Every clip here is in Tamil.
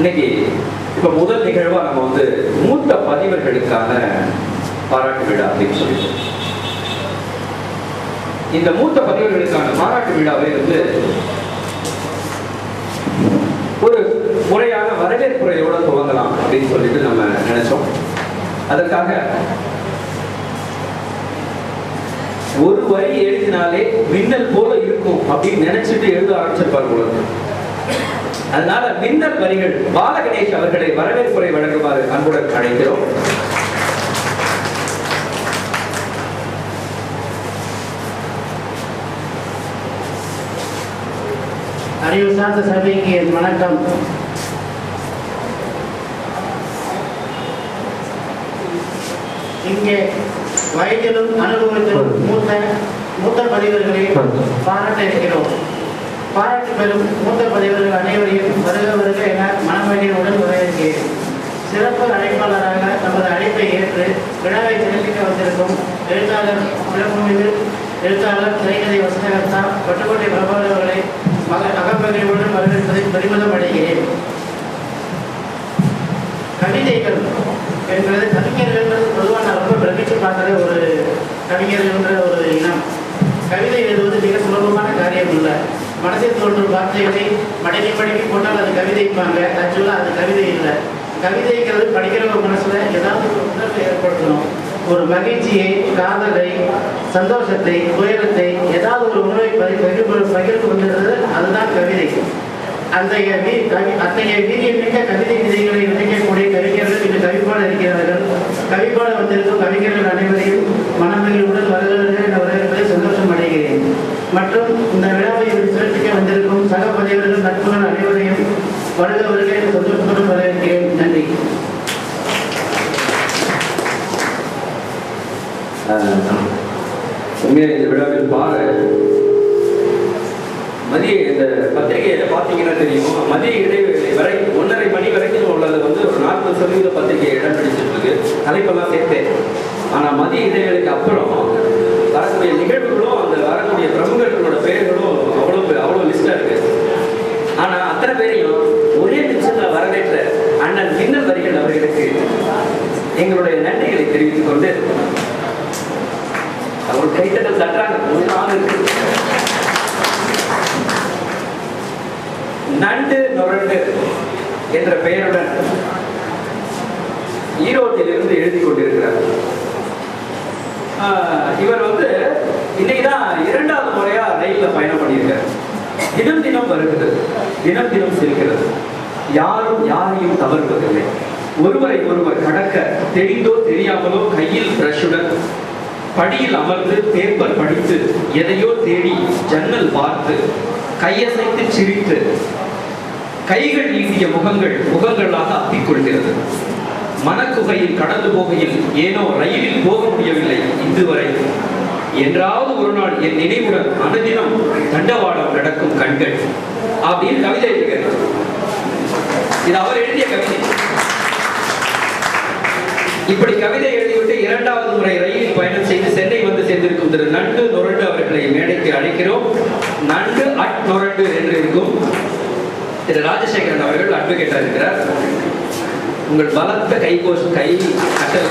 இன்னைக்கு இப்ப முதல் நிகழ்வா நம்ம வந்து மூத்த பதிவர்களுக்கான பாராட்டு விழா அப்படின்னு சொல்லிட்டு இந்த மூத்த பதிவர்களுக்கான பாராட்டு விழாவை வந்து ஒரு முறையான வரவேற்புரையோட துவங்கலாம் அப்படின்னு சொல்லிட்டு நம்ம நினைச்சோம். அதற்காக ஒரு வரி எழுதினாலே மின்னல் போல இருக்கும் அப்படின்னு நினைச்சிட்டு எழுத ஆரம்பிச்சிருப்பார் போல அதனால மின்னல் வரிகள் பாலகணேஷ் அவர்களை வரவேற்புரை வழங்குமாறு அன்புடன் அழைக்கிறோம். அறிவு சார்ந்த சபைக்கு என் வணக்கம். இங்கே வயதிலும் அனுபவத்திலும் மூத்த மூத்த பதிவர்களை பாராட்ட இருக்கிறோம். பாராட்டு பெறும் மூத்த பதிவர்கள் அனைவரையும் வருக வருக என மனமகிழ்வுடன் வரவேற்கிறேன். சிறப்பு அழைப்பாளராக நமது அழைப்பை ஏற்று விழாவை சிறப்பிக்க வந்திருக்கும் எழுத்தாளர் சிறப்புமிகு எழுத்தாளர் திரைக்கதை வசனகர்த்தா பட்டுக்கோட்டை பிரபாகர் அவர்களை மக அகமகிழ்வுடன் வரவேற்பதை பெருமிதம் அடைகிறேன். கவிதைகள் என்பது கவிஞர்கள் பொதுவாக நான் ரொம்ப பிரமிச்சு பார்க்குற ஒரு கவிஞர்கள்ன்ற ஒரு இனம். கவிதை எழுதுவது மிக சுலபமான காரியம் இல்லை மனதில் தோன்றும் வார்த்தைகளை மடங்கி படிக்க போட்டால் அது கவிதைப்பாங்க ஆக்சுவலாக அது கவிதை இல்லை. கவிதைங்கிறது படிக்கிறவங்க மனசுல ஏதாவது ஒரு உணர்வை ஏற்படுத்தணும். ஒரு மகிழ்ச்சியை காதலை சந்தோஷத்தை துயரத்தை ஏதாவது ஒரு உணவை பகிர்ந்து பகிர்ந்து கொண்டிருந்தது அதுதான் கவிதை. அந்த வீ- கவி அத்தகைய வீரியமிக்க கவிதை விதைகளை நினைக்கக்கூடிய கவிஞர்கள் இன்று கவிப்பாட இருக்கிறார்கள். கவிப்பாட வந்திருக்கும் கவிஞர்கள் அனைவரையும் மனமகிழ்வுடன் வருகிறார்கள் என்ற வரவேற்பதை சந்தோஷம் அடைகிறேன். மற்றும் இந்த விழாவை இன்று சிறப்பிக்க வந்திருக்கும் சக அன்புடன் அனைவரையும் வருக வருக சந்தோஷத்துடன் வரவேற்கிறேன். நன்றி. உண்மையாக இந்த விழாவில் பாரு மதிய இந்த பத்திரிகையில பார்த்தீங்கன்னா தெரியும். மதிய இடைவெளி பேரையும் ஒரே நிமிஷத்தில் வரவேற்ற அண்ணன் மின்னல் வரிகள் அவர்களுக்கு எங்களுடைய நன்றிகளை தெரிவித்துக் கொண்டு அவர் கைத்தட்டல் தட்டுறாங்க. ஒரு நாள் இருக்கு. நண்டு நுரண்டு என்ற பெயருடன் ஈரோட்டிலிருந்து எழுதி கொண்டிருக்கிறார். ஆஹ் இவர் வந்து இன்னைக்கு தான் இரண்டாவது முறையா ரயில்ல பயணம் பண்ணியிருக்காரு. தினம் தினம் வருகிறது. தினம் தினம் செல்கிறது. யாரும் யாரையும் தவறுவதில்லை. ஒருவரை ஒருவர் கடக்க தெரிந்தோ தெரியாமலோ கையில் பிரஷுடன் படியில் அமர்ந்து பேப்பர் படித்து எதையோ தேடி ஜன்னல் பார்த்து கையசைத்து சிரித்து கைகள் நீட்டிய முகங்கள் முகங்களாக அப்பிக்கொள்கிறது. மனக்குகையில் கடந்து போகையில் ஏனோ ரயிலில் போக முடியவில்லை. இதுவரை என்றாவது ஒரு நாள் என் நினைவுடன் அனுதினம் தண்டவாளம் நடக்கும் கண்கள் அப்படின்னு கவிதை எழுதுகிறார். இது அவர் எழுதிய கவிதை. இப்படி கவிதை எழுதிவிட்டு இரண்டாவது முறை ரயிலில் பயணம் செய்து சென்னை வந்து சேர்ந்திருக்கும் திரு நண்டு நொரண்டு அவர்களை மேடைக்கு அழைக்கிறோம். நண்டு அட் நொரண்டு என்று இருக்கும். திரு ராஜசேகரன் அவர்கள் அட்வொகேட்டா இருக்கிறார். உங்கள் பலத்த கை கை கட்டல்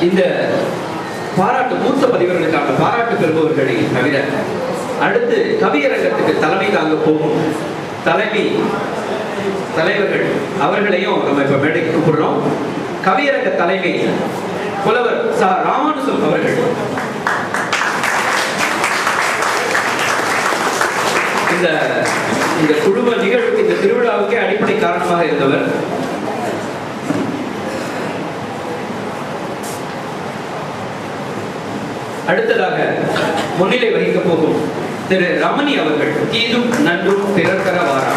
இந்த பாராட்டு மூத்த பதிவர்களுக்கான பாராட்டு பெறுபவர்களை தவிர அடுத்து கவியரங்கத்துக்கு தலைமை தாங்க போகும் தலைமை தலைவர்கள் அவர்களையும் நம்ம இப்ப மேடைக்கு கூப்பிடுறோம். கவியரங்க தலைமை புலவர் சா. ராமானுசம் அவர்கள். இந்த இந்த குழும நிகழ்வு இந்த திருவிழாவுக்கே அடிப்படை காரணமாக இருந்தவர். அடுத்ததாக முன்னிலை வகிக்க போகும் திரு ரமணி அவர்கள் தீதும் நன்றும் பிறர்கர வாரா.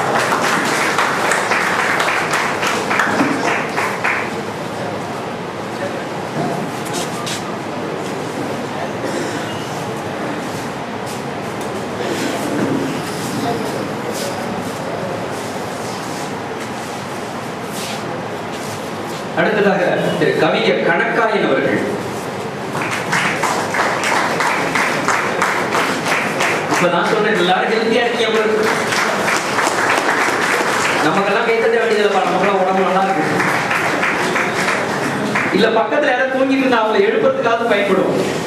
திரு கவிஞர் கணக்காயன் அவர்கள். இப்ப நான் சொன்னேன் எல்லாரும் ஹெல்த்தியா இருக்கீங்க போல இருக்கு. நமக்கெல்லாம் கை பா வேண்டியதில்லை நமக்கெல்லாம் உடம்பு நல்லா இருக்கு. இல்ல பக்கத்துல யாராவது தூங்கிட்டு இருந்தா அவங்களை எழுப்புறதுக்காக பயன்படும்.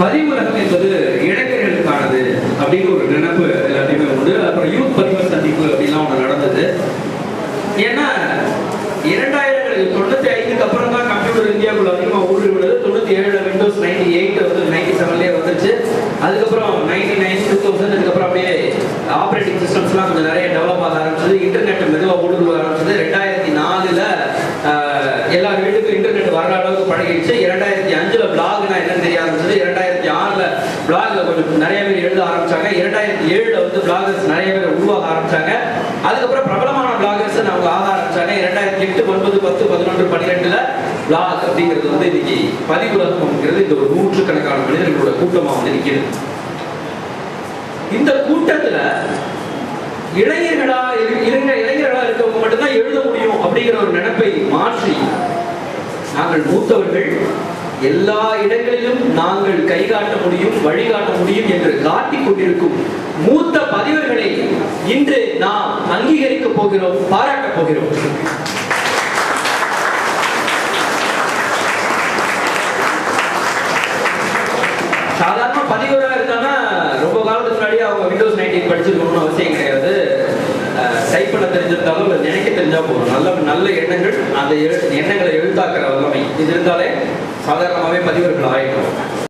பதிவுலகம் என்பது இளைஞர்களுக்கானது அப்படின்னு ஒரு நினைப்பு எல்லாத்தையுமே உண்டு. அப்புறம் யூத் பதிவு சந்திப்பு அப்படிலாம் ஒன்று நடந்தது. ஏன்னா இரண்டாயிரங்கள் தொண்ணூத்தி ஐந்துக்கு அப்புறம் தான் கம்ப்யூட்டர் இந்தியாவுக்குள்ள அதிகமாக ஊடுருவிடுது தொண்ணூத்தி ஏழுல விண்டோஸ் நைன்டி எயிட் வந்து நைன்டி செவன்லேயே வந்துச்சு அதுக்கப்புறம் நைன்டி நைன் டூ தௌசண்ட் அதுக்கப்புறம் அப்படியே ஆப்ரேட்டிங் சிஸ்டம்ஸ்லாம் கொஞ்சம் நிறைய டெவலப் ஆக ஆரம்பிச்சது. இன்டர்நெட் மெதுவாக ஊடுருவ ஆரம்பிச்சது. ரெண்டாயிரத்தி நாலுல எல்லா வீட்டுக்கும் இன்டர்நெட் வர அளவுக்கு பழகிடுச்சு. இரண்டு நிறைய பேர் எழுத ஆரம்பிச்சாங்க. இரண்டாயிரத்தி ஏழுல வந்து பிளாகர்ஸ் நிறைய பேர் உருவாக ஆரம்பிச்சாங்க. அதுக்கப்புறம் பிரபலமான பிளாகர்ஸ் அவங்க ஆக ஆரம்பிச்சாங்க. இரண்டாயிரத்தி எட்டு ஒன்பது பத்து பதினொன்று பன்னிரெண்டுல பிளாக் அப்படிங்கிறது வந்து இன்னைக்கு பதிவுலகம்ங்கிறது இந்த ஒரு நூற்றுக்கணக்கான மனிதர்களோட கூட்டமா வந்து நிற்கிறது இந்த கூட்டத்துல இளைஞர்களா இரு- இளைஞர்களா இருக்கவங்க மட்டும்தான் எழுத முடியும் அப்படிங்கிற ஒரு நினைப்பை மாற்றி நாங்கள் மூத்தவர்கள் எல்லா இடங்களிலும் நாங்கள் கை காட்ட முடியும் வழிகாட்ட முடியும் என்று காட்டிக் கொண்டிருக்கும் மூத்த பதிவர்களை இன்று நாம் அங்கீகரிக்க போகிறோம் பாராட்டப் போகிறோம். சாதாரண பதிவராக இருக்காங்கன்னா ரொம்ப காலத்துக்கு முன்னாடியே அவங்க விண்டோஸ் நைன்டீன் படிச்சிருக்கணும்னு அவசியம் கிடையாது. டைப் பண்ண தெரிஞ்சிருந்தாலும் இல்லை நினைக்க தெரிஞ்சா போதும். நல்ல நல்ல எண்ணங்கள் அந்த எண்ணங்களை எழுத்தாக்குற வல்லமை இது இருந்தாலே சாதாரணமாகவே பதிவர்கள் ஆயிடும்